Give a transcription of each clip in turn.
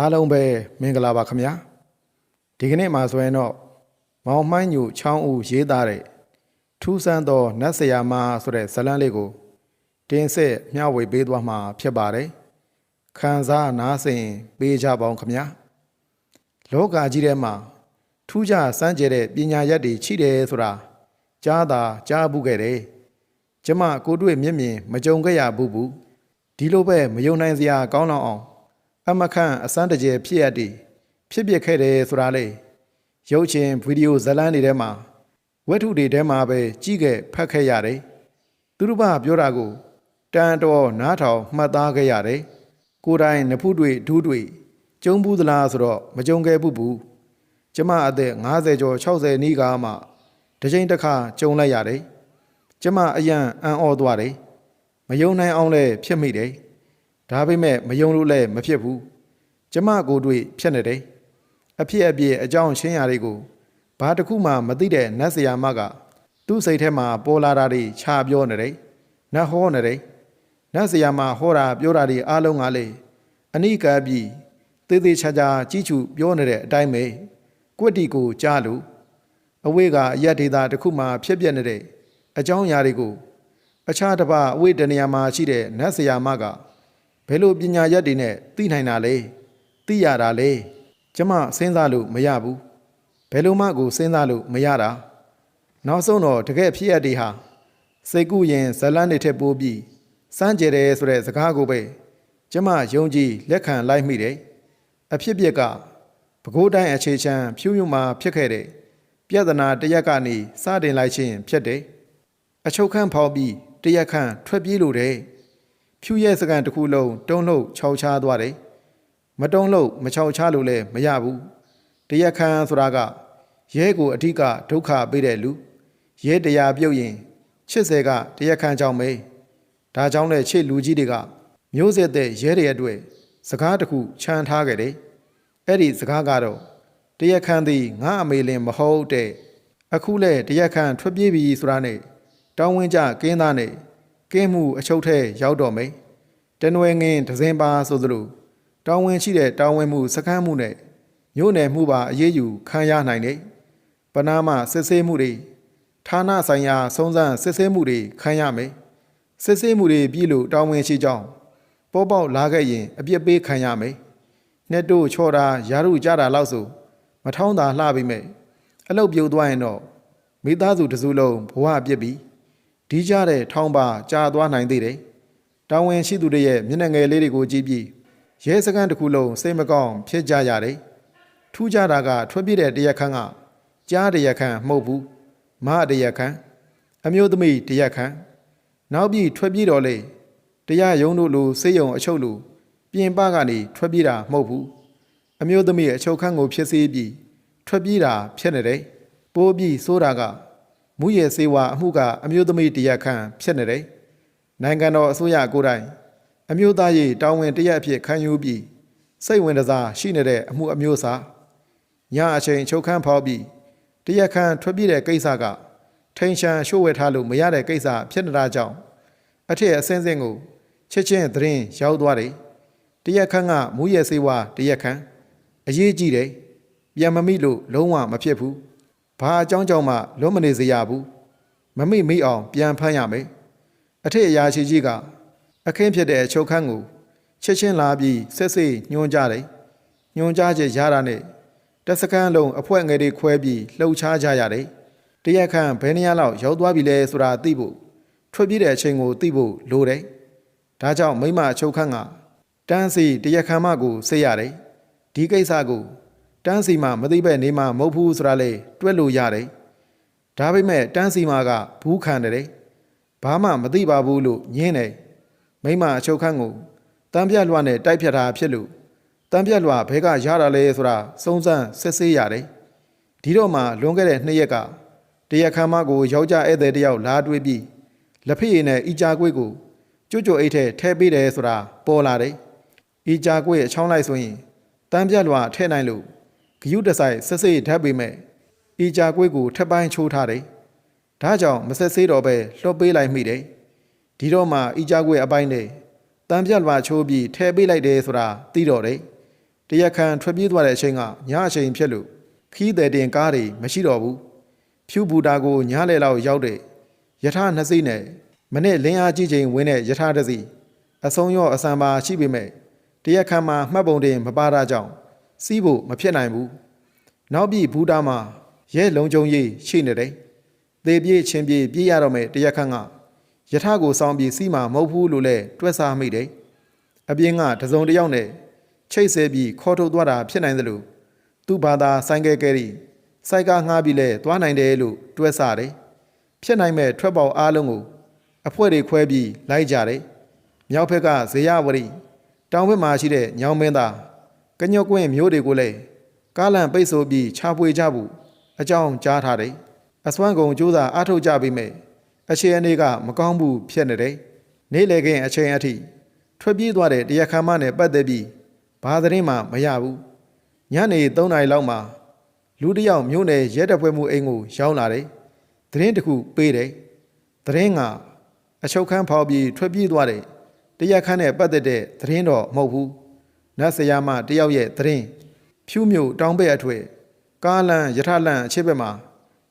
အားလုံးပဲမင်္ဂလာပါခင်ဗျာဒီကနေ့မှာဆိုရင်တော့မောင်မှိုင်းညူချောင်းဦးရေးသားတဲ့ထူးဆန်းသောနတ်ဆရာမဆိုတဲ့ဇာတ်လမ်းလေးကို တင်းဆက်မျှဝေပေးသွားမှာဖြစ်ပါတယ်ခံစားနားဆင်ပေးကြပါအောင်ခင်ဗျာလောကကြီးထဲမှာထူးခြားစမ်းကြဲတဲ့ပညာရက်တွေရှိတယ်ဆိုတာကြားတာကြားဘူးခဲ့တယ်ကျမကိုတွေ့မျက်မြင်မကြုံခဲ့ရဘူးဘူးဒီလိုပဲမယုံနိုင်စရာကောင်းလောက်အောင် အမခန့်အစမ်းတကြယ်ဖြစ်ရတည်ဖြစ်ပစ်ခဲ့တယ်ဆိုတာလေရုပ်ရှင်ဗီဒီယိုဇာတ်လမ်းတွေထဲမှာဝတ္ထုတွေထဲမှာပဲကြည့်ခဲ့ဖတ်ခဲ့ရတယ်သူတို့ဘာပြောတာကိုတန်တော်နားထောင်မှတ်သားခဲ့ရတယ်ကိုယ်တိုင်နဖူးတွေဒူးတွေကျုံဘူးသလားဆိုတော့မကြုံခဲ့ဘူးဘူးကျမအသက်50ကျော်60နီးကားမှတစ်ချိန်တစ်ခါကြုံလိုက်ရတယ်ကျမအယံအံ့ဩသွားတယ်မယုံနိုင်အောင်လည်းဖြစ်မိတယ် ဒါပေမဲ့မယုံလို့လည်းမဖြစ်ဘူးကျမကိုယ်တွေ့ဖြစ်နေတယ်အဖြစ်အပျက်အကြောင်းရှင်းရာတွေကိုဘာတစ်ခုမှမသိတဲ့နတ်ဆရာမက သူ့စိတ်ထဲမှာပေါ်လာတာတွေခြာပြောနေတယ်နတ်ဟောနေတယ်နတ်ဆရာမဟောတာပြောတာတွေအားလုံးကလေအနိကပြီးသေးသေးချာချာကြီးချူပြောနေတဲ့အတိုင်းပဲကွက်တီကိုကြားလို့အဝေးကအရက်ဒေတာတစ်ခုမှဖြစ်ပြနေတဲ့အကြောင်းအရာတွေကိုအခြားတစ်ပါးအဝေးတနေရာမှာရှိတဲ့နတ်ဆရာမက ဘယ်လိုပညာရက်တွေနဲ့သိနိုင်တာလဲသိရတာလဲကျမစဉ်းစားလို့မရဘူးဘယ်လိုမှကိုစဉ်းစားလို့မရတာနောက်ဆုံးတော့တကယ်ဖြစ်ရတဲ့ဟာစိတ်ကူးရင်ဇလန်းတွေထက်ပိုးပြီးစမ်းကြယ်တယ်ဆိုတဲ့စကားကိုပဲကျမယုံကြည်လက်ခံလိုက်မိတယ်အဖြစ်ပြက်ကပဲခူးတိုင်းအခြေချမ်းဖြူးမြူမှာဖြစ်ခဲ့တဲ့ပြဿနာတစ်ရက်ကနေစတင်လိုက်ခြင်းဖြစ်တယ်အချုပ်ခန့်ဖောက်ပြီးတစ်ရက်ခန့်ထွက်ပြေးလို့တယ် ဖြူရဲ့စကန်တစ်ခုလုံးတုံးလို့ခြောက်ချားသွားတယ်မတုံးလို့မခြောက်ချားလို့လည်းမရဘူးတရက်ခမ်းဆိုတာကရဲကိုအဓိကဒုက္ခပေးတဲ့လူရဲတရားပြုတ်ရင်ချစ်စေကတရက်ခမ်းကြောင့်ပဲဒါကြောင့်လည်းချစ်လူကြီးတွေကမျိုးဆက်တဲ့ရဲတွေအတွက်စကားတစ်ခုခြံထားခဲ့တယ်အဲ့ဒီစကားကတော့တရက်ခမ်းသည်ငါအမေလင်မဟုတ်တဲ့အခုလဲတရက်ခမ်းထွက်ပြေးပြီဆိုတာနဲ့တောင်းဝင်းကြကင်းသားနဲ့ကင်းမှုအချုပ်ထဲရောက်တော့မယ် တနွယ်ငင်းဒဇင်ပါဆိုသလိုတောင်းဝင်ရှိတဲ့တောင်းဝင်မှုစခန်းမှုနဲ့မြို့နယ်မှုပါအရေးယူခံရနိုင်တယ်ပနာမစစ်ဆေးမှုတွေဌာနဆိုင်ရာစုံစမ်းစစ်ဆေးမှုတွေခံရမယ်စစ်ဆေးမှုတွေပြီးလို့တောင်းဝင်ရှိကြောင်းပေါ်ပေါက်လာခဲ့ရင်အပြစ်ပေးခံရမယ်နှစ်တို့ချော်တာယာရုကြတာလောက်ဆိုမထောင်းတာလှပြီးမယ်အလုတ်ပြုတ်သွားရင်တော့မိသားစုတစ်စုလုံးဘဝပြစ်ပြီးဒီကြတဲ့ထောင်းပါကြာသွားနိုင်သေးတယ်။ တာဝန်ရှိသူတွေရဲ့မျက်နှာငယ်လေးတွေကိုကြည့်ပြီးရဲစခန်းတစ်ခုလုံးစိတ်မကောင်းဖြစ်ကြရတယ်။ထူးခြားတာကထွက်ပြေးတဲ့တရက်ခန်းကကြားတရက်ခန်းမဟုတ်ဘူး။မတရက်ခန်းအမျိုးသမီးတရက်ခန်းနောက်ပြီးထွက်ပြေးတော့လေတရားရုံးတို့လိုစေယုံအချုပ်လိုပြင်ပကနေထွက်ပြေးတာမဟုတ်ဘူး။အမျိုးသမီးအချုပ်ခန်းကိုဖြစ်စေပြီးထွက်ပြေးတာဖြစ်နေတယ်။ပိုးပြီးစိုးတာကမူရဲ့စေဝါအမှုကအမျိုးသမီးတရက်ခန့်ဖြစ်နေတယ်။ နိုင်ငံတော်အစိုးရကိုယ်တိုင်အမျိုးသားရေးတာဝန်တရက်အဖြစ်ခံယူပြီးစိတ်ဝင်စားရှိနေတဲ့အမှုအမျိုးအစားညအချိန်ချုပ်ခန်းဖောက်ပြီးတရက်ခန့်ထွက်ပြေးတဲ့ကိစ္စကထိန်ရှန်ရှို့ဝဲထားလို့မရတဲ့ကိစ္စဖြစ်နေတာကြောင့်အထက်အစင်းစင်းကိုချက်ချင်းသတင်းရောက်သွားတယ်။တရက်ခန့်ကမူရဲ့စေဝါတရက်ခန့်အရေးကြီးတယ်။ပြန်မမိလို့လုံးဝမဖြစ်ဘူး။ဘာအကြောင်းကြောင့်မှလွတ်မနေစေရဘူးမမိမိအောင်ပြန်ဖမ်းရမယ် အထက်အရာရှိကြီးကအခင်းဖြစ်တဲ့အချုပ်ခန်းကိုချက်ချင်းလာပြီးဆက်စိညွှန်ကြားတယ်ညွှန်ကြားချက်ရတာနဲ့တက်စကန်းလုံးအဖွဲငယ်တွေခွဲပြီးလှုပ်ရှားကြရတယ်တရက်ခန့်ဘယ်နေရာလောက်ရောက်သွားပြီလဲဆိုတာသိဖို့ထွက်ပြေးတဲ့အချိန်ကိုသိဖို့လိုတယ်ဒါကြောင့်မိမအချုပ်ခန်းကတန်းစီတရက်ခန့်မကိုစိတ်ရတယ်ဒီကိစ္စကိုတန်းစီမှာမသိပဲနေမှာမဟုတ်ဘူးဆိုတာလေတွက်လို့ရတယ်။ဒါပေမဲ့တန်းစီမာကဘူးခံတယ်။ ဘာမှမသိပါဘူးလို့ညင်းတယ်။မိမအချုပ်ခန်းကိုတန်းပြတ်လွှတ်နဲ့တိုက်ဖြတ်တာဖြစ်လို့တန်းပြတ်လွှတ်ဘဲကရတာလဲဆိုတာစုံစမ်းစစ်ဆေးရတယ်။ဒီတော့မှလွန်ခဲ့တဲ့နှစ်ရက်ကတရက်ခမ်းမကိုယောက်ျားဧည့်သည်တယောက်လာတွေ့ပြီးလက်ဖေးရည်နဲ့အီကြာကွေးကိုကျွတ်ကြိုအိတ်ထဲထဲပေးတယ်ဆိုတာပေါ်လာတယ်။အီကြာကွေးအချောင်းလိုက်ဆိုရင်တန်းပြတ်လွှတ်ထဲနိုင်လို့ဂယုတဆိုင်ဆက်စေးဓာတ်ပေမဲ့ဤကြာကွေးကိုထပ်ပိုင်းချိုးထားတယ်။ ဒါကြောင့်မဆက်စေးတော့ပဲလှော့ပေးလိုက်မိတယ်။ဒီတော့မှဤကြာကွေးအပိုင်းနဲ့တံပြတ်လွာချိုးပြီးထဲပေးလိုက်တယ်ဆိုတာသိတော့တယ်။တရက်ခန့်ထွက်ပြေးသွားတဲ့အချိန်ကညအချိန်ဖြစ်လို့ခီးသည်တင်ကားတွေမရှိတော့ဘူးဖြူဘူတာကိုညလေလောက်ရောက်တဲ့ယထာနှစ်စီးနဲ့မနေ့လင်းအားကြီးချိန်ဝင်းတဲ့ယထာတစ်စီးအဆုံးရောအစံပါရှိပေမဲ့တရက်ခန့်မှာမှတ်ပုံတင်မပါတာကြောင့်စီးဖို့မဖြစ်နိုင်ဘူးနောက်ပြီးဘူတာမှာရဲလုံးကြုံရေးရှိနေတယ် သေပြေးချင်းပြေးပြေးရတော့မယ်တရက်ခန့်ကယထာကိုစောင်းပြီးစီးမှာမဟုတ်ဘူးလို့လဲတွက်စားမိတယ်အပြင်ကတစုံတစ်ယောက်နဲ့ချိတ်ဆဲပြီးခေါ်ထုတ်သွားတာဖြစ်နိုင်သလိုသူ့ဘာသာဆိုင်ကယ်ကယ်ရီစိုက်ကငှားပြီးလဲသွားနိုင်တယ်လို့တွက်စားတယ်ဖြစ်နိုင်မဲ့ထွက်ပေါက်အားလုံးကိုအဖွဲတွေခွဲပြီးလိုက်ကြတယ်မြောက်ဘက်ကဇေယဝရီတောင်ဘက်မှာရှိတဲ့ညောင်မင်းသားကညော့ကွင်းမျိုးတွေကိုလည်းကားလန့်ပိတ်ဆို့ပြီးခြာပွေကြဖို့အကြောင်းကြားထားတယ် အစွမ်းကုန်ကြိုးစားအားထုတ်ကြပြီးမဲ့အခြေအနေကမကောင်းဘူးဖြစ်နေတယ်နေ့လေခင်အချိန်အထိထွက်ပြေးသွားတဲ့တရားခါမနဲ့ပတ်သက်ပြီးဘာသတင်းမှမရဘူးညနေ3နာရီလောက်မှာလူတစ်ယောက်မြို့နယ်ရဲတပ်ဖွဲ့မှုအိမ်ကိုရောက်လာတယ်သတင်းတစ်ခုပေးတယ်သတင်းကအချုပ်ခန်းဖောက်ပြီးထွက်ပြေးသွားတယ်တရားခန်းနဲ့ပတ်သက်တဲ့သတင်းတော့မဟုတ်ဘူးနတ်ဆရာမတယောက်ရဲ့သတင်းဖြူးမြို့တောင်ဘက်အထွေကားလန်ယထလန်အချစ်ဘက်မှာ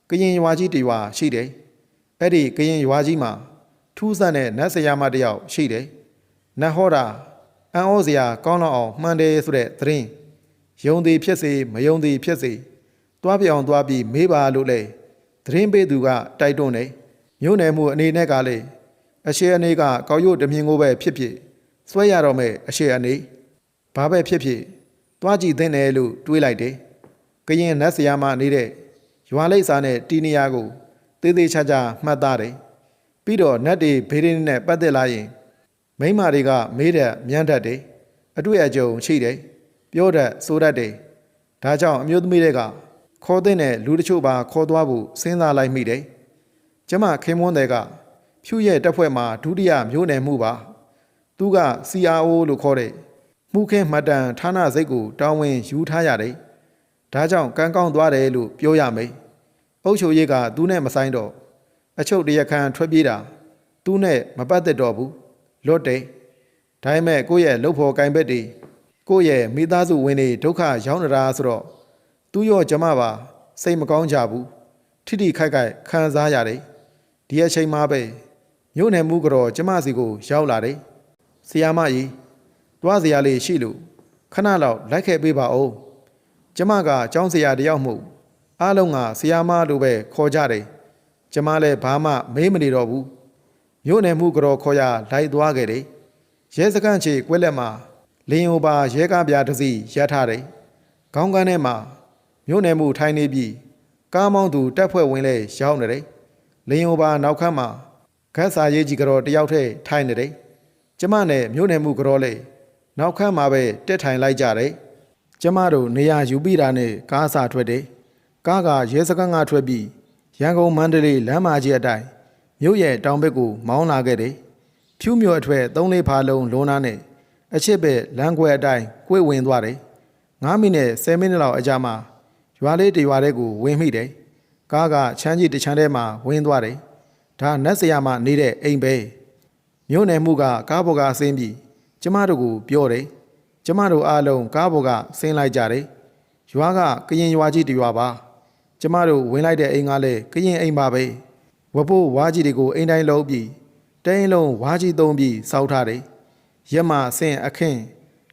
ကရင်ရွာကြီးတရွာရှိတယ်အဲ့ဒီကရင်ရွာကြီးမှာထူးဆန်းတဲ့နတ်ဆရာမတယောက်ရှိတယ်နတ်ဟောတာအံ့ဩစရာကောင်းတော့အောင်မှန်တယ်ဆိုတဲ့သတင်းယုံသည်ဖြစ်စေမယုံသည်ဖြစ်စေသွားပြောင်သွားပြီးမေးပါလို့လေသတင်းပေးသူကတိုက်တွန်းတယ်မြို့နယ်မှုအနေနဲ့ကလည်းအရှေ့အနေကကောက်ရုတ်တမြင်ကိုပဲဖြစ်ဖြစ်စွဲရတော့မဲ့အရှေ့အနေဘာပဲဖြစ်ဖြစ်သွားကြည့်သင့်တယ်လို့တွေးလိုက်တယ်ကရင်နတ်ဆရာမနေတဲ့ ရွာလိပ်စာနဲ့တီနီယာကိုသေးသေးချာချာမှတ်သားတယ်ပြီးတော့နတ်တွေဘေးရင်းနဲ့ပတ်သက်လာရင်မိန်းမတွေကမေးတဲ့မြန်းတတ်တယ်အတွေ့အကြုံရှိတယ်ပြောတတ်ဆိုတတ်တယ်ဒါကြောင့်အမျိုးသမီးတွေကခေါ်တဲ့နဲ့လူတချို့ပါခေါ်သွားဖို့စဉ်းစားလိုက်မိတယ်ကျမခင်မွန်းတဲ့ကဖြူရဲ့တက်ဖွဲ့မှာဒုတိယမျိုးနယ်မှုပါသူက CRO လို့ခေါ်တဲ့မှုခင်းမှတ်တမ်းဌာနစိတ်ကိုတာဝန်ယူထားရတယ်ဒါကြောင့်ကံကောင်းသွားတယ်လို့ပြောရမယ် အုပ်ချုပ်ရေးကသူနဲ့မဆိုင်တော့အချုပ်တရခန်ထွက်ပြေးတာသူနဲ့မပတ်သက်တော့ဘူးလွတ်တယ်ဒါပေမဲ့ကိုယ့်ရဲ့လှုပ်ဖို့ကင်ဘက်တွေကိုယ့်ရဲ့မိသားစုဝင်တွေဒုက္ခရောက်နေတာဆိုတော့သူရောကျမပါစိတ်မကောင်းကြဘူးထိထိခိုက်ခိုက်ခံစားရတယ်ဒီအချိန်မှပဲမြို့နယ်မှုကတော့ကျမစီကိုရောက်လာတယ်ဆီယာမကြီးတွားစရာလေးရှိလို့ခဏလောက်လိုက်ခဲ့ပေးပါဦးကျမကကျောင်းဆရာတယောက်မှု အားလုံးကဆီယာမလိုပဲခေါ်ကြတယ်ကျမလည်းဘာမှမေးမနေတော့ဘူးမြို့နယ်မှုကတော့ခေါ်ရလိုက်သွားခဲ့တယ်ရဲစခန်းချေကွက်လက်မှာလင်းယိုပါရဲကားပြားတစ်စီးရပ်ထားတယ်ခေါင်းကန်းထဲမှာမြို့နယ်မှုထိုင်နေပြီးကားမောင်းသူတက်ဖွဲ့ဝင်လဲရောက်နေတယ်လင်းယိုပါနောက်ခန်းမှာခက်စာရေးကြီးကတော့တယောက်တည်းထိုင်နေတယ်ကျမနဲ့မြို့နယ်မှုကတော့လေနောက်ခန်းမှာပဲတက်ထိုင်လိုက်ကြတယ်ကျမတို့နေရာယူပြီးတာနဲ့ကားစာထွက်တယ် ကားကရဲစခန်းကထွက်ပြီးရန်ကုန်မန္တလေးလမ်းမကြီးအတိုင်းမြို့ရဲ့တောင်ဘက်ကိုမောင်းလာခဲ့တယ်ဖြူးမြို့အထွဲသုံးလေးဖာလုံးလုံးနာနဲ့အချစ်ပဲလမ်းခွဲအတိုင်းကိုယ်ဝင်သွားတယ်9မိနစ်10မိနစ်လောက်အကြာမှာရွာလေးတရွာတဲ့ကိုဝင်မိတယ်ကားကချမ်းကြီးတစ်ချမ်းထဲမှာဝင်သွားတယ်ဒါနတ်ဆရာမနေတဲ့အိမ်ပဲမြို့နယ်မှုကကားပေါ်ကဆင်းပြီးကျမတို့ကိုပြောတယ်ကျမတို့အားလုံးကားပေါ်ကဆင်းလိုက်ကြတယ်ရွာကကရင်ရွာကြီးတရွာပါ ကျမတို့ဝင်လိုက်တဲ့အိမ်ကလည်းကရင်အိမ်ပါပဲဝဖို့ဝါကြီးတွေကိုအိမ်တိုင်းလုံးပြီးတိုင်းလုံးဝါကြီးသုံးပြီးစောက်ထားတယ်ရက်မဆင်းအခင်း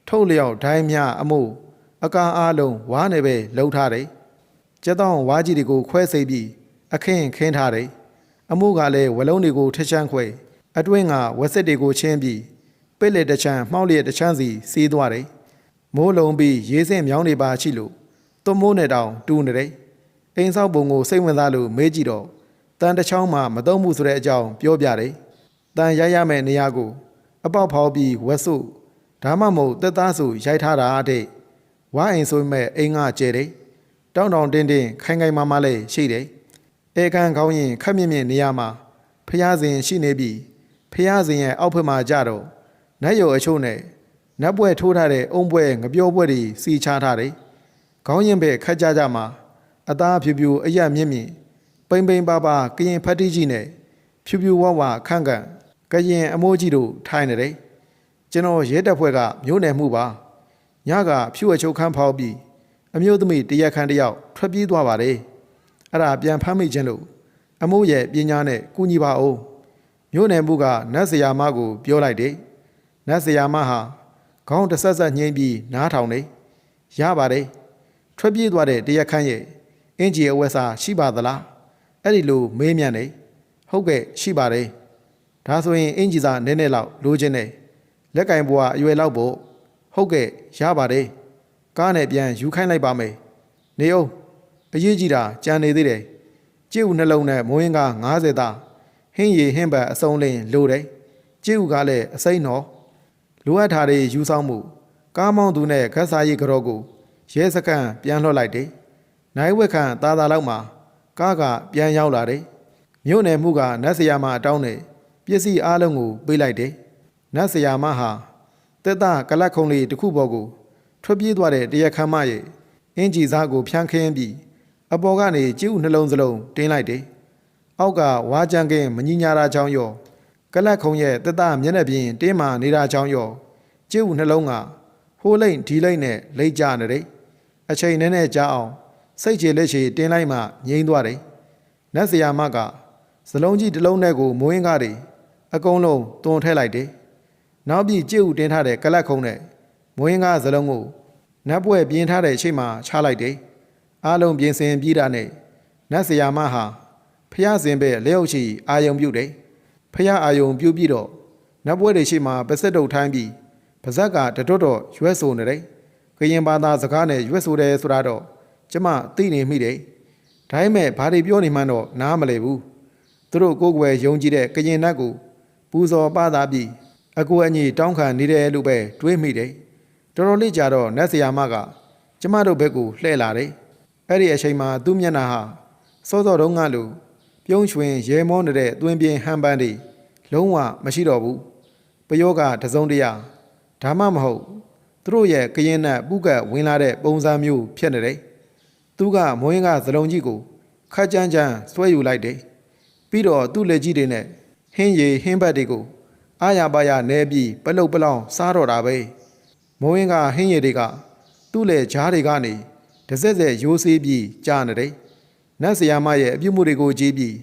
ထုတ်လျောက်ဒိုင်းမြအမှုအကားအားလုံးဝါနေပဲလှုပ်ထားတယ်ကျက်တောင်းဝါကြီးတွေကိုခွဲစိပ်ပြီးအခင်းခင်းထားတယ်အမှုကလည်းဝလုံးတွေကိုထချမ်းခွဲအတွင်းကဝက်ဆက်တွေကိုချင်းပြီးပစ်လက်တချမ်းမှောက်လျက်တချမ်းစီစီးသွားတယ်မိုးလုံးပြီးရေးစင်မြောင်းနေပါရှိလို့သွမိုးနဲ့တောင်တူနေတယ် အိမ်ဆောက်ပုံကိုစိတ်ဝင်စားလို့မေးကြည့်တော့တန်တစ်ချောင်းမှမသုံးမှုဆိုတဲ့အကြောင်းပြောပြတယ်တန်ရိုက်ရမယ့်နေရာကို အပေါက်ဖောက်ပြီးဝက်စုဒါမှမဟုတ်တက်သားစုရိုက်ထားတာတဲ့ဝါအိမ်ဆိုမဲ့အိမ်ကကျဲတယ်တောင်းတောင်တင်းတင်းခိုင်ခိုင်မာမာလေးရှိတယ်ဧကန်ကောင်းရင်ခက်မြင့်မြင့်နေရာမှာဖျားစဉ်ရှိနေပြီဖျားစဉ်ရဲ့အောက်ဖက်မှာကြတော့နတ်ရုပ်အချို့နဲ့နတ်ပွဲထိုးထားတဲ့အုံပွဲငပြောပွဲတွေစီချထားတယ်ခေါင်းရင်ပဲခက်ကြကြမှာ အသားဖြူဖြူအရက်မြင့်မြင့်ပိမ့်ပိမ့်ပါပါကရင်ဖတ်တိကြီးနဲ့ဖြူဖြူဝဝခန့်ခန့်ကရင်အမိုးကြီးတို့ထိုင်နေတယ်ကျွန်တော်ရဲတပ်ဖွဲ့ကမျိုးနယ်မှုပါညညကဖြူအချုပ်ခန်းဖောက်ပြီးအမျိုးသမီးတရက်ခန်းတစ်ယောက်ထွက်ပြေးသွားပါတယ်အဲ့ဒါပြန်ဖမ်းမိခြင်းလို့အမိုးရဲ့ပညာနဲ့ကူညီပါအောင်မြို့နယ်မှုကနတ်စရာမကိုပြောလိုက်တယ်နတ်စရာမဟာခေါင်းတစ်ဆက်ဆက်ညှိပြီးနားထောင်နေရပါတယ်ထွက်ပြေးသွားတဲ့တရက်ခန်းရဲ့ အင်ဂျီအဝက်စာရှိပါသလားအဲ့ဒီလိုမေးမြန်းနေဟုတ်ကဲ့ရှိပါတယ်ဒါဆိုရင်အင်ဂျီစာနည်းနည်းလောက်လိုချင်တယ်လက်ကင်ဘွားအရွယ်လောက်ဖို့ဟုတ်ကဲ့ရပါတယ်ကားနဲ့ပြန်ယူခိုင်းလိုက်ပါမယ်နေအောင်အရေးကြီးတာကြံနေသေးတယ်ကျင့်ဦးနှလုံးနဲ့မိုးရင်းက90သားဟင်းရီဟင်းပတ်အစုံလင်းလိုတယ်ကျင့်ဦးကလည်းအစိမ့်တော်လိုအပ်တာတွေယူဆောင်မှု ကားမောင်းသူနဲ့ခက်စားရိတ်ကြောကိုရဲစခန်းပြန်လွှတ်လိုက်တယ် နိုင်ဝက်ခန့်သားသားလောက်မှာကားကပြန်ရောက်လာတယ်မြို့နယ်မှုကနတ်ဆရာမအတောင်းနဲ့ပစ္စည်းအားလုံးကိုပေးလိုက်တယ်နတ်ဆရာမဟာတက်တာကလတ်ခုံလေးတစ်ခုပေါ်ကိုထွက်ပြေးသွားတဲ့တရက်ခမ်းမရဲ့အင်ဂျီစားကိုဖြန်းခင်းပြီးအပေါ်ကနေကျူးနှလုံးစလုံးတင်းလိုက်တယ်အောက်ကဝါကြံကင်းမညီညာတာကြောင့်ရောကလတ်ခုံရဲ့တက်တာမျက်နှာပြင်တင်းမာနေတာကြောင့်ရောကျူးနှလုံးကဟိုးလိမ့်ဒီလိမ့်နဲ့လိမ့်ကြနေတယ်အချိန်နဲ့နဲ့ကြာအောင် စိတ်ချလက်ချေတင်းလိုက်မှငြိမ်းသွားတယ်နတ်ဆရာမကစလုံးကြီးတစ်လုံးနဲ့ကိုမိုးရင်းကားတွေအကုန်လုံးတွန်ထဲလိုက်တယ်နောက်ပြီးကြည့်ဦးတင်းထားတဲ့ကလတ်ခုံနဲ့မိုးရင်းကားစလုံးကိုနတ်ပွဲပြင်းထားတဲ့အချိန်မှာချလိုက်တယ်အားလုံးပြင်ဆင်ပြီးတာနဲ့နတ်ဆရာမဟာဖျားစင်ပဲလက်အုပ်ချီအာယုံပြုတ်တယ်ဖျားအာယုံပြုတ်ပြီးတော့နတ်ပွဲတွေရှိမှပစက်တုတ်ထိုင်းပြီးပါဇက်ကတတွတ်တော့ရွက်ဆိုနေတယ်ကရင်ဘာသာစကားနဲ့ရွက်ဆိုတယ်ဆိုတာတော့ ကျမသိနေမိတယ်ဒါပေမဲ့ဘာတွေပြောနေမှန်းတော့နားမလည်ဘူးသူတို့ကိုယ်ကွယ်ယုံကြည်တဲ့ကရင်နတ်ကိုပူဇော်ပသပြီးအကူအညီတောင်းခံနေတယ်လို့ပဲတွေးမိတယ်တော်တော်လေးကြာတော့နတ်ဆရာမကကျမတို့ဘက်ကိုလှည့်လာတယ်အဲ့ဒီအချိန်မှာသူ့မျက်နှာဟာစောစောတုန်းကလိုပြုံးရွှင်ရဲမောနေတဲ့သွင်းပြင်းဟန်ပန်းတွေလုံးဝမရှိတော့ဘူးပယောကတစုံတရာဒါမှမဟုတ်သူတို့ရဲ့ကရင်နဲ့ပုကတ်ဝင်လာတဲ့ပုံစံမျိုးဖြစ်နေတယ် သူကမွေးကဇလုံးကြီးကိုခက်ကြမ်းကြမ်းဆွဲယူလိုက်တယ်ပြီးတော့သူ့လက်ကြီးတွေနဲ့ဟင်းရည်ဟင်းဘတ်တွေကိုအာရပါရနဲပြီးပလုတ်ပလောင်စားတော့တာပဲမိုးရင်ကဟင်းရည်တွေကသူ့လက်ဂျားတွေကနေတစက်စက်ရိုးဆေးပြီးကြားနေတယ်နတ်ဆရာမရဲ့အပြုမှုတွေကိုကြည့်ပြီး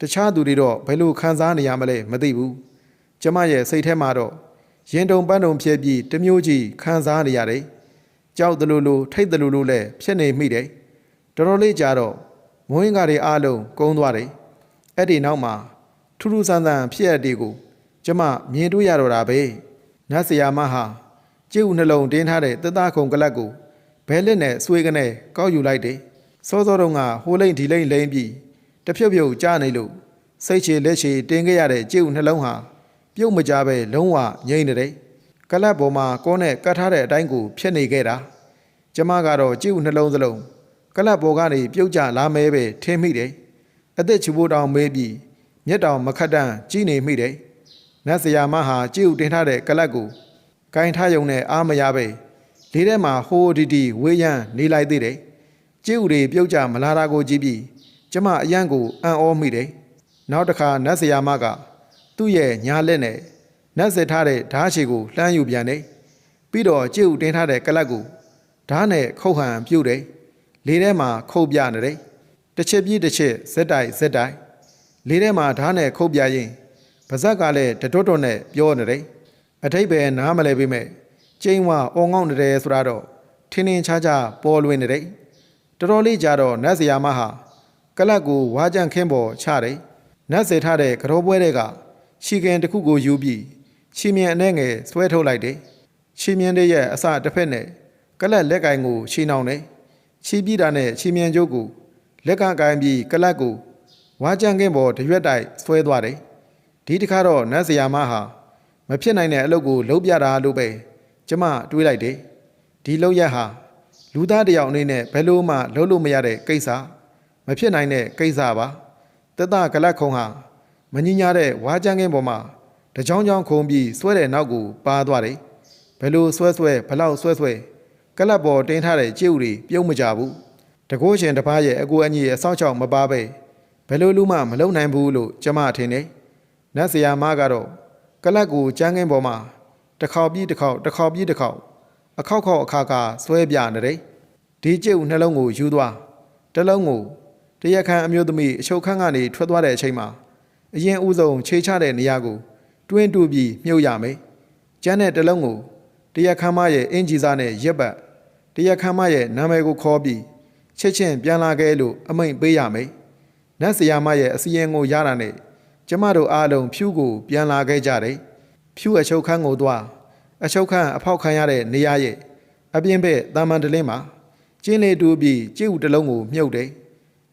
တခြားသူတွေတော့ဘယ်လိုခံစားနေရမလဲမသိဘူးကျမရဲ့စိတ်ထဲမှာတော့ရင်တုံပန်းတုံဖြစ်ပြီးတမျိုးကြီးခံစားနေရတယ်ကြောက်တလူလူထိတ်တလူလူလည်းဖြစ်နေမိတယ် တော်တော်လေးကြာတော့မွေးကားတွေအားလုံးကုန်းသွားတယ်အဲ့ဒီနောက်မှာထူးထူးဆန်းဆန်းဖြစ်ရတဲ့ကိုကျမမြင်တွေ့ရတော့တာပဲနတ်ဆရာမဟာကျုပ်နှလုံးတင်းထားတဲ့တသားခုံကလတ်ကိုဘဲလက်နဲ့ဆွေးကနေကောက်ယူလိုက်တယ်စောစောတုန်းကဟိုလိမ့်ဒီလိမ့်လိမ့်ပြီးတဖြုတ်ဖြုတ်ကြားနေလို့စိတ်ချေလက်ချေတင်းခဲ့ရတဲ့ကျုပ်နှလုံးဟာပြုတ်မကြပဲလုံးဝငြိမ့်နေတယ်ကလတ်ပေါ်မှာကောနဲ့ကတ်ထားတဲ့အတိုင်းကိုဖြစ်နေခဲ့တာကျမကတော့ကျုပ်နှလုံးစလုံး ကလပ်ပေါ်ကနေပြုတ်ကျလာမဲပဲထင်းမိတယ်အသက်ချူဖို့တောင်မေးပြီးမျက်တောင်မခတ်တန်းကြီးနေမိတယ်နတ်ဆရာမဟာကြည့်ဥတင်ထားတဲ့ကလပ်ကိုဂိုင်းထားယုံနဲ့အားမရပဲလေးထဲမှာဟိုးဒီဒီဝေးရန်နေလိုက်သေးတယ်ကြည့်ဥတွေပြုတ်ကျမလာတာကိုကြည့်ပြီးကျမအယံကိုအံ့ဩမိတယ်နောက်တစ်ခါနတ်ဆရာမကသူ့ရဲ့ညာလက်နဲ့နတ်ဆက်ထားတဲ့ဓားချီကိုလှမ်းယူပြန်တယ်ပြီးတော့ကြည့်ဥတင်ထားတဲ့ကလပ်ကိုဓားနဲ့ခုတ်ဟန်ပြုတ်တယ် လေးထဲမှာခုတ်ပြနေတယ်တစ်ချက်ပြီးတစ်ချက်ဇက်တိုက်ဇက်တိုက်လေးထဲမှာဓာတ်နဲ့ခုတ်ပြရင်ပါဇက်ကလည်းတတွတ်တွတ်နဲ့ပြောနေတယ်အထိတ်ပဲနားမလဲပေမဲ့ကျိန်းဝအော်ငေါ့နေတယ်ဆိုတာတော့ထင်းထင်းခြားခြားပေါ်လွင်နေတယ်တော်တော်လေးကြာတော့နတ်စရာမဟာကလတ်ကိုဝါကြန့်ခင်းပေါ်ချတယ်နတ်စေထားတဲ့ကြောပွဲတွေကရှီကန်တစ်ခုကိုယူပြီးရှီမြန်အနှဲငယ်ဆွဲထုတ်လိုက်တယ်ရှီမြန်တဲ့ရဲ့အစတစ်ဖက်နဲ့ကလတ်လက်ကင်ကိုရှီနှောင်တယ် ချီးပြီးတာနဲ့ချီမြန်ကျုပ်ကိုလက်ကကိုင်းပြီးကလတ်ကိုဝါကြံကင်းပေါ်တရွက်တိုက်ဆွဲသွားတယ်ဒီတစ်ခါတော့နတ်စရာမဟာမဖြစ်နိုင်တဲ့အလုပ်ကိုလုပ်ပြတာလို့ပဲကျမတွေးလိုက်တယ်ဒီလုပ်ရက်ဟာလူသားတစ်ယောက်အနေနဲ့ဘယ်လို့မှလုပ်လို့မရတဲ့ကိစ္စမဖြစ်နိုင်တဲ့ကိစ္စပါတတကလတ်ခုံဟာမငြင်းညာတဲ့ဝါကြံကင်းပေါ်မှာတကြောင်ကြောင်ခုံပြီးဆွဲတဲ့နောက်ကိုပါသွားတယ်ဘယ်လိုဆွဲဆွဲဘလောက်ဆွဲဆွဲ ကလပ်ပေါ်တင်းထားတဲ့ကြည့်ဥတွေပြုံးမကြဘူးတကိုးရှင်တစ်ပားရဲ့အကူအညီအဆောက်အအုံမပါပဲဘယ်လိုလူမှမလုံနိုင်ဘူးလို့ကျမထင်တယ်နတ်ဆရာမကတော့ကလပ်ကိုကြမ်းကင်းပေါ်မှာတစ်ခေါက်ပြီးတစ်ခေါက်တစ်ခေါက်ပြီးတစ်ခေါက်ဝအခောက်ခောက်အခါခါဆွဲပြနေတယ်ဒီကျုပ်နှလုံးကိုယူသွားတစ်လုံးကိုတရက်ခန့်အမျိုးသမီးအချုပ်ခန်းကနေထွက်သွားတဲ့အချိန်မှာအရင်ဦးဆုံးခြေချတဲ့နေရာကို တွင်းတူပြီးမြုပ်ရမယ်ကျန်းတဲ့တစ်လုံးကိုတရက်ခမ်းမရဲ့အင်ဂျီစားနဲ့ရက်ပတ် တရက်ခမ်းမရဲ့နာမည်ကိုခေါ်ပြီးချက်ချင်းပြန်လာခဲ့လို့အမိန့်ပေးရမယ်နတ်ဆရာမရဲ့အစီရင်ကိုရတာနဲ့ကျမတို့အားလုံးဖြူကိုပြန်လာခဲ့ကြတယ်ဖြူအချုပ်ခန်းကိုသွားအချုပ်ခန်းအဖောက်ခံရတဲ့နေရာရဲ့အပြင်ဘက်တာမန်တလင်းမှာကျင်းလေးတူပြီးကျုပ်တစ်လုံးကိုမြုပ်တယ်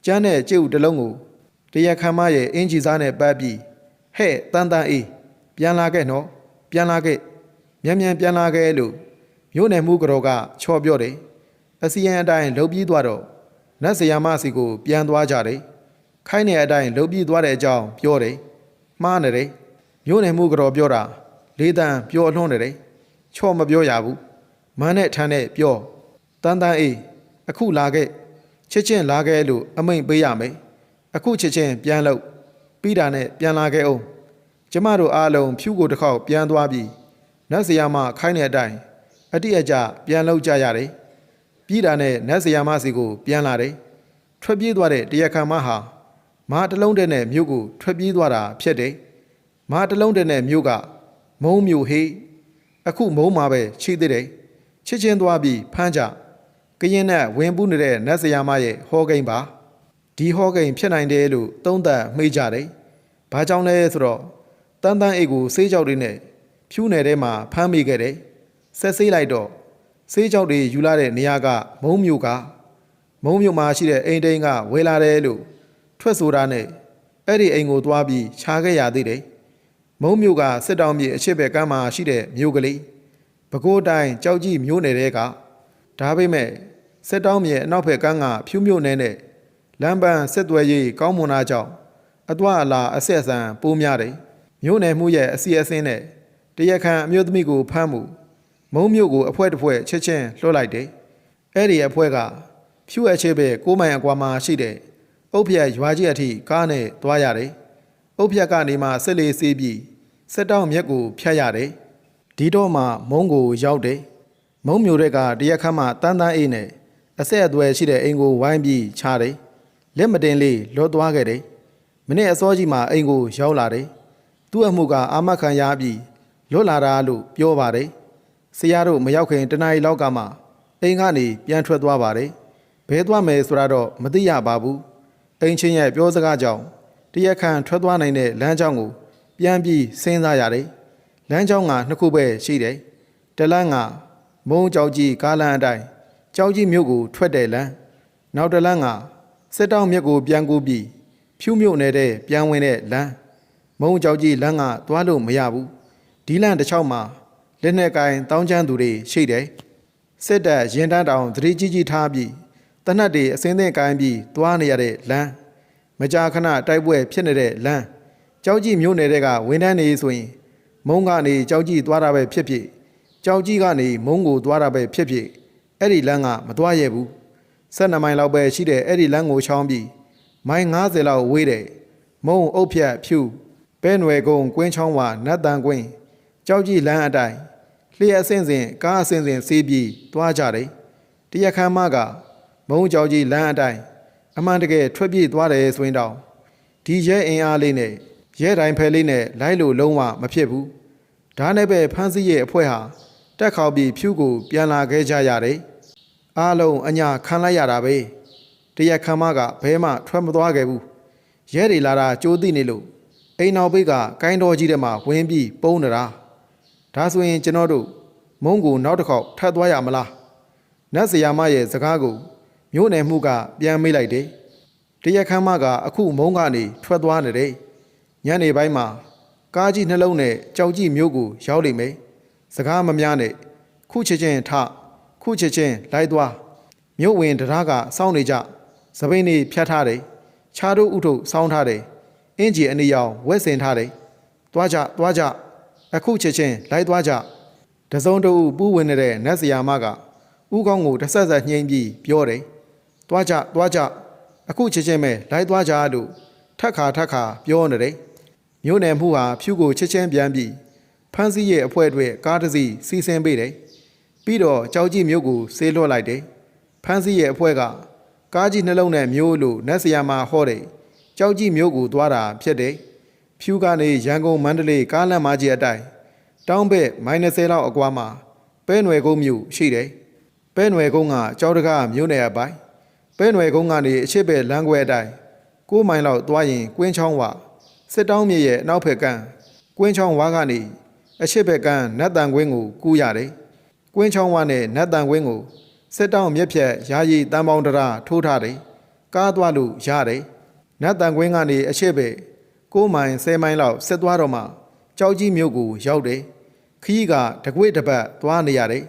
ကျန်းတဲ့ကျုပ်တစ်လုံးကိုတရက်ခမ်းမရဲ့အင်ဂျီစားနဲ့ပတ်ပြီးဟဲ့တန်တန်အေးပြန်လာခဲ့နော်ပြန်လာခဲ့မြန်မြန်ပြန်လာခဲ့လို့ မြို့နယ်မှုကတော့ကချော်ပြောတယ်အစီရင်အတိုင်းလှုပ်ပြီးသွားတော့နတ်ဆရာမစီကိုပြန်သွားကြတယ်ခိုင်းတဲ့အတိုင်းလှုပ်ပြီးသွားတဲ့အကြောင်းပြောတယ်မှားနေတယ်မြို့နယ်မှုကတော့ပြောတာလေးတန်းပြောလွှန်းနေတယ်ချော့မပြောရဘူးမန်းနဲ့ထန်းနဲ့ပြောတန်းတန်းအေးအခုလာခဲ့ချစ်ချင်းလာခဲ့လို့အမိန့်ပေးရမယ်အခုချစ်ချင်းပြန်လို့ပြီးတာနဲ့ပြန်လာခဲ့အောင်ကျမတို့အားလုံးဖြူကိုတစ်ခေါက်ပြန်သွားပြီးနတ်ဆရာမခိုင်းတဲ့အတိုင်း အတိအကျပြန်လောက်ကြရတယ်။ပြည်တာနဲ့နတ်ဆရာမစီကိုပြန်လာတယ်။ထွက်ပြေးသွားတဲ့တရားခံမဟာမာတစ်လုံးတည်းနဲ့မြို့ကိုထွက်ပြေးသွားတာဖြစ်တယ်။မာတစ်လုံးတည်းနဲ့မြို့ကမုံမြို့ဟေးအခုမုံမှာပဲခြိသေးတယ်။ချစ်ချင်းသွားပြီးဖမ်းကြ။ကရင်နဲ့ဝင်ပူးနေတဲ့နတ်ဆရာမရဲ့ဟောကိန်းပါ။ဒီဟောကိန်းဖြစ်နိုင်တယ်လို့သုံးသပ်မိကြတယ်။ဘာကြောင့်လဲဆိုတော့တန်တန်အိတ်ကိုစေးကြောက်တွေနဲ့ဖြူးနယ်ထဲမှာဖမ်းမိခဲ့တယ်။ ဆက်ဆေးလိုက်တော့ဆေးကြောက်တွေယူလာတဲ့နေရာကမုံမျိုးကမုံမျိုးမှာရှိတဲ့အိမ်တိန်ကဝယ်လာတယ်လို့ထွက်ဆိုတာနဲ့အဲ့ဒီအိမ်ကိုသွားပြီးခြာခဲ့ရသေးတယ်။မုံမျိုးကစစ်တောင်မြေအရှိဘက်ကမ်းမှာရှိတဲ့မြို့ကလေးပဲခူးတိုင်းကြောက်ကြီးမြို့နယ်တဲကဒါပေမဲ့စစ်တောင်မြေအနောက်ဘက်ကမ်းကဖြူးမြို့နယ်နဲ့လမ်းပန်းဆက်သွယ်ရေးကောင်းမွန်တာကြောင့်အသွာအလာအဆက်အဆံပိုးများတယ်။မြို့နယ်မှုရဲ့အစီအစဉ်နဲ့တရက်ခန့်အမျိုးသမီးကိုဖမ်းမှု မုံမျိုးကိုအဖွဲတစ်ဖွဲချက်ချင်းလွှတ်လိုက်တယ်။အဲ့ဒီအဖွဲကဖြူအချေပဲကိုးမိုင်အကွာမှာရှိတဲ့အုတ်ဖြတ်ရွာကြီးအထိကားနဲ့သွားရတယ်။အုတ်ဖြတ်ကနေမှဆက်လေးစီးပြီးစက်တောင်းမြက်ကိုဖြတ်ရတယ်။ဒီတော့မှမုံကိုရောက်တယ်။မုံမျိုးတွေကတရက်ခန့်မှတန်းတန်းအိတ်နဲ့အဆက်အသွယ်ရှိတဲ့အိမ်ကိုဝိုင်းပြီးချတယ်။လက်မတင်လေးလွတ်သွားခဲ့တယ်။မနေ့အစောကြီးမှအိမ်ကိုရောက်လာတယ်။သူ့အမှုကအာမခံရပြီးလွတ်လာတာလို့ပြောပါတယ်။ ဆရာတို့မရောက်ခင်တနားရီလောက်ကမှအိမ်ကနေပြန်ထွက်သွားပါတယ်။ဘဲသွားမယ်ဆိုတာတော့မသိရပါဘူး။အိမ်ချင်းရဲ့ပြောစကားကြောင့်တရက်ခန့်ထွက်သွားနိုင်တဲ့လမ်းကြောင်းကိုပြန်ပြီးစဉ်းစားရတယ်။လမ်းကြောင်းကနှစ်ခုပဲရှိတယ်။တလန်းကမုံကြောက်ကြီးကားလမ်းအတိုင်းကြောက်ကြီးမြို့ကိုထွက်တဲ့လမ်း။နောက်တလန်းကစစ်တောင်းမြစ်ကိုပြန်ကူပြီးဖြူးမြို့နယ်တဲ့ပြန်ဝင်တဲ့လမ်း။မုံကြောက်ကြီးလမ်းကသွားလို့မရဘူး။ဒီလန့်တစ်ချောင်းမှာ လက်နဲ့ကင်တောင်းချမ်းသူတွေရှိတယ်စစ်တပ်ရင်တန်းတောင်သတိကြီးကြီးထားပြီးတနတ်တွေအစင်းသင်းကင်ပြီးသွားနေရတဲ့လမ်းမကြာခဏတိုက်ပွဲဖြစ်နေတဲ့လမ်းကြောက်ကြီးမြို့နယ်တွေကဝင်းတန်းနေဆိုရင် မုံကနေကြောက်ကြီးသွားတာပဲဖြစ်ဖြစ်ကြောက်ကြီးကနေမုံကိုသွားတာပဲဖြစ်ဖြစ်အဲ့ဒီလမ်းကမသွားရဘူး12မိုင်လောက်ပဲရှိတဲ့အဲ့ဒီလမ်းကိုချောင်းပြီးမိုင်90လောက်ဝေးတယ်မုံအုတ်ဖြတ်ဖြူပဲနွယ်ကုန်းကွင်းချောင်းဝနတ်တန်ကွင်းကြောက်ကြီးလမ်းအတိုင်း လျှက်အဆင့်စဉ်ကားအဆင့်စဉ်စီးပြီးသွားကြတယ်။တရက်ခမ်းမကမုံကြောက်ကြီးလမ်းအတိုင်းအမှန်တကယ်ထွက်ပြေးသွားတယ်ဆိုရင်တောင်ဒီရဲအင်အားလေးနဲ့ရဲတိုင်းဖဲလေးနဲ့လိုက်လို့လုံးဝမဖြစ်ဘူး။ဒါနဲ့ပဲဖမ်းဆီးရဲ့အဖွဲ့ဟာတက်ခေါပြီးဖြူကိုပြန်လာခဲ့ကြရတယ်။အားလုံးအညာခံလိုက်ရတာပဲ။တရက်ခမ်းမကဘဲမှထွက်မသွားခဲ့ဘူး။ရဲတွေလာတာကြိုးသိနေလို့အိမ်နောက်ဘေးကကိုင်းတော်ကြီးထဲမှာဝင်ပြီးပုံးနေတာ။ ဒါဆိုရင်ကျွန်တော်တို့မုံကိုနောက်တစ်ခေါက်ထပ်သွားရမလားနတ်ဆရာမရဲ့စကားကိုမြို့နယ်မှုကပြန်မေးလိုက်တယ်တရက်ခမ်းမကအခုမုံကနေထွက်သွားနေတယ်ညနေပိုင်းမှာကားကြီးနှလုံးနဲ့ကြောက်ကြီးမြို့ကိုရောက်လိမ့်မယ်စကားမများနဲ့ခုချစ်ချင်းထခုချစ်ချင်းလိုက်သွားမြို့ဝင်တရားကစောင့်နေကြသပိန်နေဖြတ်ထားတယ်ခြားတို့ဥထုစောင်းထားတယ်အင်ဂျီအနီရောင်ဝက်စင်ထားတယ်သွားကြသွားကြ အခုချက်ချင်းလိုက်သွားကြတစုံတူပူးဝင်နေတဲ့နတ်ဆရာမကဥကောင်းကိုတစ်ဆက်ဆက်ညှိမ့်ပြီးပြောတယ်သွားကြသွားကြအခုချက်ချင်းပဲလိုက်သွားကြလို့ထက်ခါထက်ခါပြောနေတယ်မြို့နယ်မှုဟာဖြူကိုချက်ချင်းပြန်ပြီးဖမ်းဆီးရဲ့အဖွဲအတွက်ကားတစ်စီးစီစဉ်ပေးတယ်ပြီးတော့ကြောက်ကြီးမျိုးကိုဆေးလွှတ်လိုက်တယ်ဖန်းစီရဲ့အဖွဲကကားကြီးနှလုံးနဲ့မျိုးလို့နတ်ဆရာမဟောတယ်ကြောက်ကြီးမျိုးကိုသွားတာဖြစ်တယ် ဖြူကနေရန်ကုန်မန္တလေးကားလမ်းမကြီးအတိုင်းတောင်းဘက်မိုင်20လောက်အကွာမှာပဲနွယ်ကုန်းမြို့ရှိတယ်ပဲနွယ်ကုန်းကကြောက်တကားမြို့နယ်အပိုင်းပဲနွယ်ကုန်းကနေအချစ်ပဲလမ်းခွဲအတိုင်း9မိုင်လောက်သွားရင်ကွင်းချောင်းဝစစ်တောင်းမြေရဲ့အနောက်ဘက်ကမ်းကွင်းချောင်းဝါကနေအချစ်ဘက်ကမ်းနတ်တန်ကွင်းကိုကူးရတယ်ကွင်းချောင်းဝနဲ့နတ်တန်ကွင်းကိုစစ်တောင်းမြက်ဖြတ်ယာယီတန်ပေါင်းတရာထိုးထားတယ်ကားသွားလို့ရတယ်နတ်တန်ကွင်းကနေအချစ်ပဲ 9မိုင်10မိုင်လောက်ဆက်သွားတော့မှကြောက်ကြီးမြို့ကိုရောက်တယ်ခီးကတကွေ့တပတ်သွားနေရတယ်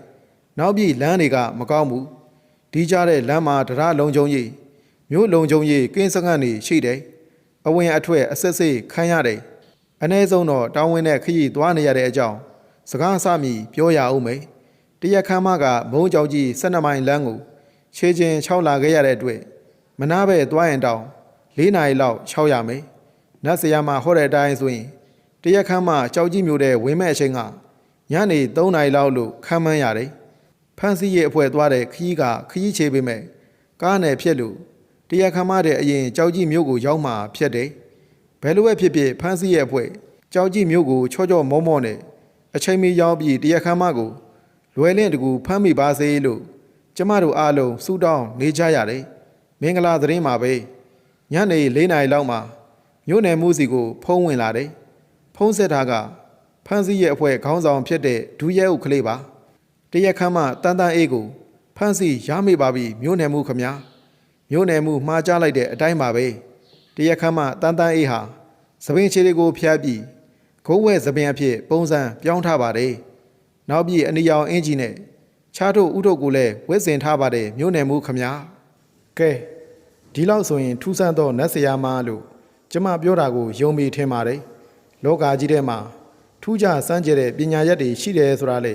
နောက်ပြီးလမ်းတွေကမကောင်းဘူးဒီကြားတဲ့လမ်းမှာတရားလုံးကျုံကြီးမြို့လုံးကျုံကြီးကင်းစခန်းနေရှိတယ်အဝင်အထွက်အဆက်စိတ်ခံရတယ်အ ਨੇ ဆုံးတော့တောင်းဝင်းတဲ့ခရီးသွားနေရတဲ့အကြောင်းစကားအစမြည်ပြောရအောင်မယ်တရက်ခမ်းမကမုံကြောက်ကြီး12မိုင်လမ်းကိုခြေချင်း6လာခဲ့ရတဲ့အတွက်မနာပဲသွားရင်တောင်၄နာရီလောက်6ရမယ် နတ်ဆရာမဟောတဲ့အတိုင်းဆိုရင်တရက်ခမ်းမကြောက်ကြီးမျိုးတဲ့ဝင်းမဲ့အချိန်ကညနေ3နာရီလောက်လို့ခမ်းမှန်းရတယ်ဖန်စီရဲ့အဖွဲသွားတဲ့ခရီးကခရီးချေပေးမယ်ကားနယ်ဖြစ်လို့တရက်ခမ်းမတဲ့အရင်ကြောက်ကြီးမျိုးကိုရောက်မှဖြစ်တယ်ဘယ်လိုပဲဖြစ်ဖြစ်ဖန်စီရဲ့အဖွဲကြောက်ကြီးမျိုးကိုချောချောမောမောနဲ့အချိန်မီရောက်ပြီးတရက်ခမ်းမကိုလွယ်လင့်တကူဖမ်းမိပါစေလို့ကျမတို့အားလုံးစူတောင်းနေကြရတယ်မင်္ဂလာသတင်းပါပဲညနေ၄နာရီလောက်မှာ မြို့နယ်မှုစီကိုဖုံးဝင်လာတယ်ဖုံးဆက်တာကဖန်းစီရဲ့အဖွဲခေါင်းဆောင်ဖြစ်တဲ့ဒူးရဲဥကလေးပါတရက်ခမ်းမှတန်တန်အေးကိုဖန်းစီရမိပါပြီမြို့နယ်မှုခမညာမြို့နယ်မှုမှားကြားလိုက်တဲ့အတိုင်းပါပဲတရက်ခမ်းမှတန်တန်အေးဟာသပင်ခြေတွေကိုဖျက်ပြီးဂုံးဝဲသပင်အဖြစ်ပုံစံပြောင်းထားပါတယ်နောက်ပြီးအနီရောင်အင်ဂျီနဲ့ချားထုတ်ဥထုတ်ကိုလည်းဝက်စင်ထားပါတယ်မြို့နယ်မှုခမညာကဲဒီလောက်ဆိုရင်ထူးဆန်းသောနတ်ဆရာမလို့ ကျမပြောတာကိုယုံပြီးထင်ပါတယ်လောကကြီးထဲမှာထူးခြားစမ်းကြတဲ့ပညာရက်တွေရှိတယ်ဆိုတာလေ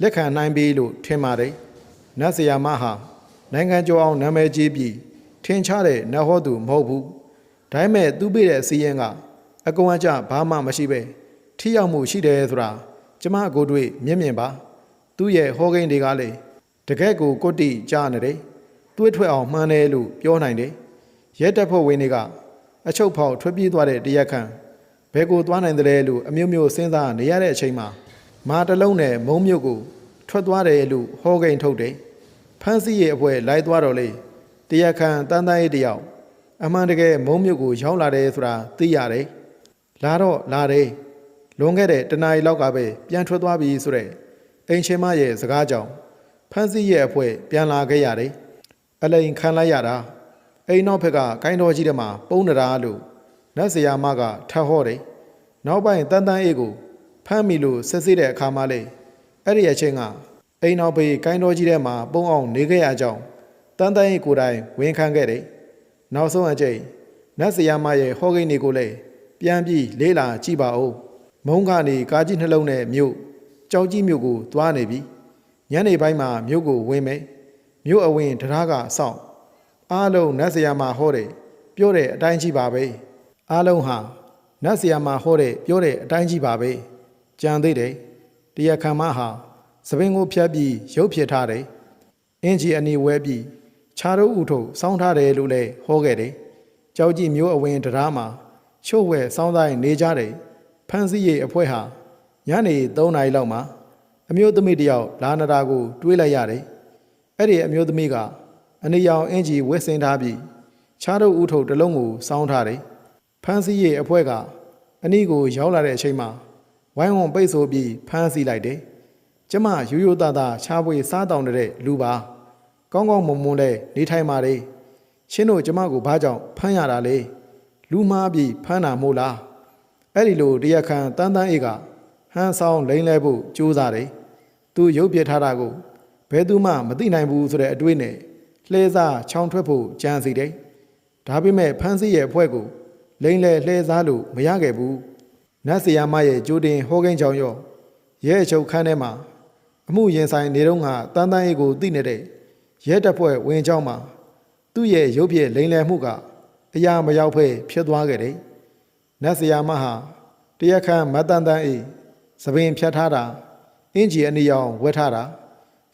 လက်ခံနိုင်ပြီလို့ထင်ပါတယ်နတ်ဆရာမဟာနိုင်ငံကျော်အောင်နာမည်ကြီးပြီးထင်ရှားတဲ့နတ်ဟောသူမဟုတ်ဘူးဒါပေမဲ့သူပြည့်တဲ့အစည်းအဝေးကအကောင်အကျဘာမှမရှိပဲထိရောက်မှုရှိတယ်ဆိုတာကျမအကိုတွေ့မျက်မြင်ပါ သူ့ရဲ့ဟောကိန်းတွေကလေတကက်ကိုကိုတိကြားနေတယ်တွေးထွက်အောင်မှန်းတယ်လို့ပြောနိုင်တယ်ရဲတပ်ဖွဲ့ဝင်တွေက အချုပ်ဖောက်ထွက်ပြေးသွားတဲ့တရက်ခန့်ဘယ်ကိုသွားနိုင်တယ်လို့အမျိုးမျိုးစဉ်းစားနေရတဲ့အချိန်မှာမာတလုံးနဲ့မုံမြုပ်ကိုထွက်သွားတယ်လို့ဟောကိန်းထုတ်တယ်ဖန်းစီရဲ့အဖွဲလိုက်သွားတော့လေတရက်ခန့်တန်းတန်းရေးတယောက်အမှန်တကယ်မုံမြုပ်ကိုရောက်လာတယ်ဆိုတာသိရတယ်လာတော့လာတယ်လွန်ခဲ့တဲ့တနားရီလောက်ကပဲပြန်ထွက်သွားပြီဆိုတဲ့အိမ်ချင်းမရဲ့စကားကြောင့်ဖန်းစီရဲ့အဖွဲပြန်လာခဲ့ရတယ်။အလိန်ခံလိုက်ရတာ အိမ်နောက်ဘက်ကကိုင်းတော်ကြီးထဲမှာပုံနေတာလို့နတ်ဆရာမကထပ်ဟောတယ်။နောက်ပိုင်းတန်တန်အေးကိုဖမ်းမိလို့ဆက်စစ်တဲ့အခါမှလေအဲ့ဒီအချိန်ကအိမ်နောက်ဘေးကိုင်းတော်ကြီးထဲမှာပုံအောင်နေခဲ့ရကြောင်းတန်တန်အေးကိုယ်တိုင်ဝန်ခံခဲ့တယ်။နောက်ဆုံးအကြိမ်နတ်ဆရာမရဲ့ဟောကိန်းတွေကိုလည်းပြန်ပြီးလေးလာကြည့်ပါဦး။မုံကနေကားကြီးနှလုံးနဲ့မြို့ကြောက်ကြီးမြို့ကိုသွားနေပြီညနေပိုင်းမှာမြို့ကိုဝင်မယ်မြို့အဝင်တရားကစောင့် အားလုံးနတ်ဆရာမဟောတယ်ပြောတဲ့အတိုင်းကြီးပါပဲအားလုံးဟာနတ်ဆရာမဟောတဲ့ပြောတဲ့အတိုင်းကြီးပါပဲကြံသေးတယ်တရားခံမဟာသပင်ကိုဖြတ်ပြီးရုပ်ဖြစ်ထားတယ်အင်ကြီးအနေဝဲပြီးခြားတို့ဥထုတ်စောင်းထားတယ်လို့လည်းဟောခဲ့တယ်ကြောက်ကြီးမျိုးအဝင်တရားမှာချို့ဝဲစောင်းတိုင်းနေကြတယ်ဖန်စီရိပ်အဖွဲဟာညနေ3နာရီလောက်မှာအမျိုးသမီးတစ်ယောက်လာနတာကို တွေးလိုက်ရတယ်။အဲ့ဒီအမျိုးသမီးက အနီရောင်အင်ဂျီဝက်စင်ထားပြီးခြားတို့ဥထုတ်တစ်လုံးကိုစောင်းထားတယ်။ဖန်စီရဲ့အဖွဲကအနီးကိုရောက်လာတဲ့အချိန်မှာဝိုင်းဝန်းပိတ်ဆို့ပြီးဖမ်းဆီးလိုက်တယ်။ကျမရိုးရိုးသားသားခြားပွေစားတောင်းတဲ့လူပါ။ကောင်းကောင်းမွန်မွန်နဲ့နေထိုင်ပါလေ။ရှင်းတို့ကျမကိုဘာကြောင့်ဖမ်းရတာလဲ။လူမားပြီးဖမ်းတာမို့လား။အဲ့ဒီလိုတရက်ခန့်တန်းတန်းအေးကဟန်ဆောင်လိမ့်လဲဖို့ကြိုးစားတယ်။သူရုပ်ပြထားတာကိုဘယ်သူမှမသိနိုင်ဘူးဆိုတဲ့အတွေးနဲ့ လှဲစားချောင်းထွက်ဖို့ကြံစီတယ်။ဒါပေမဲ့ဖန်းစီရဲ့အဖွဲ့ကိုလိမ့်လဲလှဲစားလို့မရခဲ့ဘူး။နတ်ဆီယာမရဲ့ကြိုးတင်ဟောကိန်းချောင်းရောရဲအချုပ်ခန်းထဲမှာအမှုရင်ဆိုင်နေတော့ကတန်းတန်းအေးကိုသိနေတဲ့ရဲတပ်ဖွဲ့ဝင်ချောင်းမှာသူ့ရဲ့ရုပ်ပြည့်လိမ့်လဲမှုကအရာမရောက်ဖဲဖြစ်သွားခဲ့တယ်။နတ်ဆီယာမဟာတရက်ခန့်မတ်တန်တန်အေးသပင်ဖြတ်ထားတာအင်ဂျီအနီရောင်ဝက်ထားတာ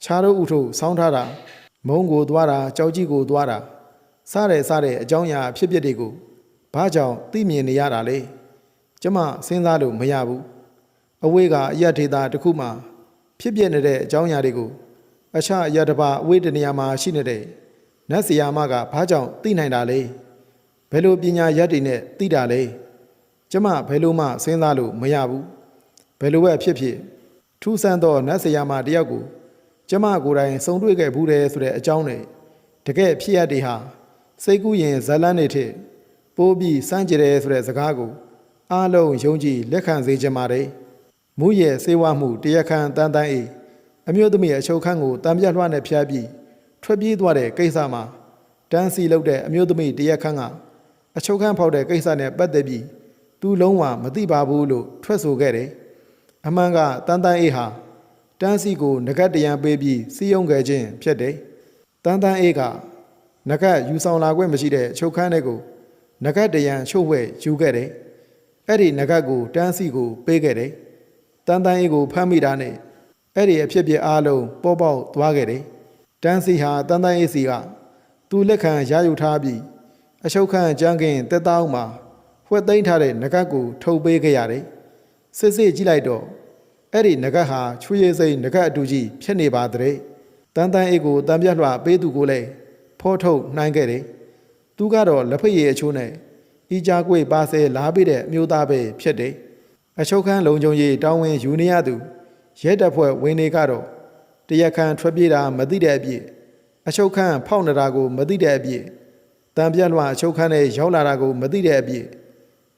ခြားတို့ဥထုဆောင်းထားတာ မုံကိုသွားတာကြောက်ကြီးကိုသွားတာစတဲ့စတဲ့အကြောင်းအရာအဖြစ်အပျက်တွေကိုဘာကြောင့်သိမြင်နေရတာလဲကျမစဉ်းစားလို့မရဘူးအဝေးကအရက်ဒေတာတစ်ခုမှဖြစ်ပျက်နေတဲ့အကြောင်းအရာတွေကိုအခြားအရက်တစ်ပါးအဝေးတနေရာမှာရှိနေတဲ့နတ်ဆီယာမကဘာကြောင့်သိနိုင်တာလဲဘယ်လိုပညာရက်တွေနဲ့သိတာလဲကျမဘယ်လိုမှစဉ်းစားလို့မရဘူးဘယ်လိုပဲဖြစ်ဖြစ်ထူးဆန်းသောနတ်ဆီယာမတယောက်ကို ကျမကိုယ်တိုင်စုံတွေ့ခဲ့ဘူးတယ်ဆိုတဲ့အကြောင်းနဲ့တကယ်ဖြစ်ရတဲ့ဟာစိတ်ကူးရင်ဇလန်းနေထက်ပိုးပြီးစမ်းကြတယ်ဆိုတဲ့စကားကိုအားလုံးယုံကြည်လက်ခံစေချင်ပါတယ်။မူရဲ့စေဝမှုတရားခံတန်တန်အေးအမျိုးသမီးအချုပ်ခန်းကိုတံပြတ်လွှတ်နဲ့ဖျားပြီးထွက်ပြေးသွားတဲ့ကိစ္စမှာတန်းစီလုပ်တဲ့အမျိုးသမီးတရားခန်းကအချုပ်ခန်းဖောက်တဲ့ကိစ္စနဲ့ပတ်သက်ပြီးသူလုံးဝမသိပါဘူးလို့ထွက်ဆိုခဲ့တယ်။အမှန်ကတန်တန်အေးဟာ တန်းစီကိုငကတ်တရံပေးပြီးစီယုံခဲ့ခြင်းဖြစ်တယ်။တန်တန်အေးကငကတ်ယူဆောင်လာခွင့်မရှိတဲ့ချုပ်ခန်းတွေကိုငကတ်တရံချုပ်ဝဲယူခဲ့တယ်။အဲ့ဒီငကတ်ကိုတန်းစီကိုပေးခဲ့တယ်။တန်တန်အေးကိုဖမ်းမိတာနဲ့အဲ့ဒီအဖြစ်ပြအားလုံးပေါ်ပေါက်သွားခဲ့တယ်။တန်းစီဟာတန်တန်အေးစီကသူ့လက်ခံရယူထားပြီးအချုပ်ခန်းကြမ်းခင်တက်တောင်းမှာဖွက်သိမ်းထားတဲ့ငကတ်ကိုထုတ်ပေးခဲ့ရတယ်။စစ်စစ်ကြည့်လိုက်တော့ အဲ့ဒီငကတ်ဟာချွေရည်စိမ့်ငကတ်အတူကြီးဖြစ်နေပါတဲ့တန်တန်အေးကိုတံပြတ်လွှပေးသူကိုလည်းဖောထုတ်နိုင်ခဲ့တယ်သူကတော့လက်ဖက်ရည်အချိုးနဲ့ဤကြကွေပါဆဲလာပြီးတဲ့အမျိုးသားပဲဖြစ်တယ်အချုပ်ခန်းလုံခြုံရေးတောင်းဝင်ယူနေရသူရဲတပ်ဖွဲ့ဝင်တွေကတော့တရက်ခန့်ထွက်ပြေးတာမသိတဲ့အပြည့်အချုပ်ခန်းဖောက်နေတာကိုမသိတဲ့အပြည့်တံပြတ်လွှအချုပ်ခန်းနဲ့ရောက်လာတာကိုမသိတဲ့အပြည့်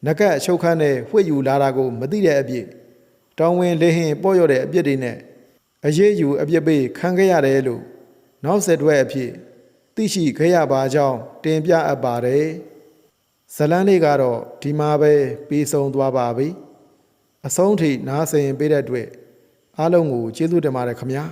ငကတ်အချုပ်ခန်းနဲ့ဝှေ့ယူလာတာကိုမသိတဲ့အပြည့် တောင်းဝင်လေးဟင်ပေါ့ရတဲ့အပြစ်တွေနဲ့အရေးယူအပြစ်ပေးခံခဲ့ရတယ်လို့နောက်ဆက်တွဲအဖြစ်သိရှိခဲ့ရပါကြောင်းတင်ပြအပ်ပါတယ်ဇလန်းလေးကတော့ဒီမှာပဲပြီးဆုံးသွားပါပြီအဆုံးထိနားဆင်ပေးတဲ့အတွက်အားလုံးကိုကျေးဇူးတင်ပါတယ်ခင်ဗျာ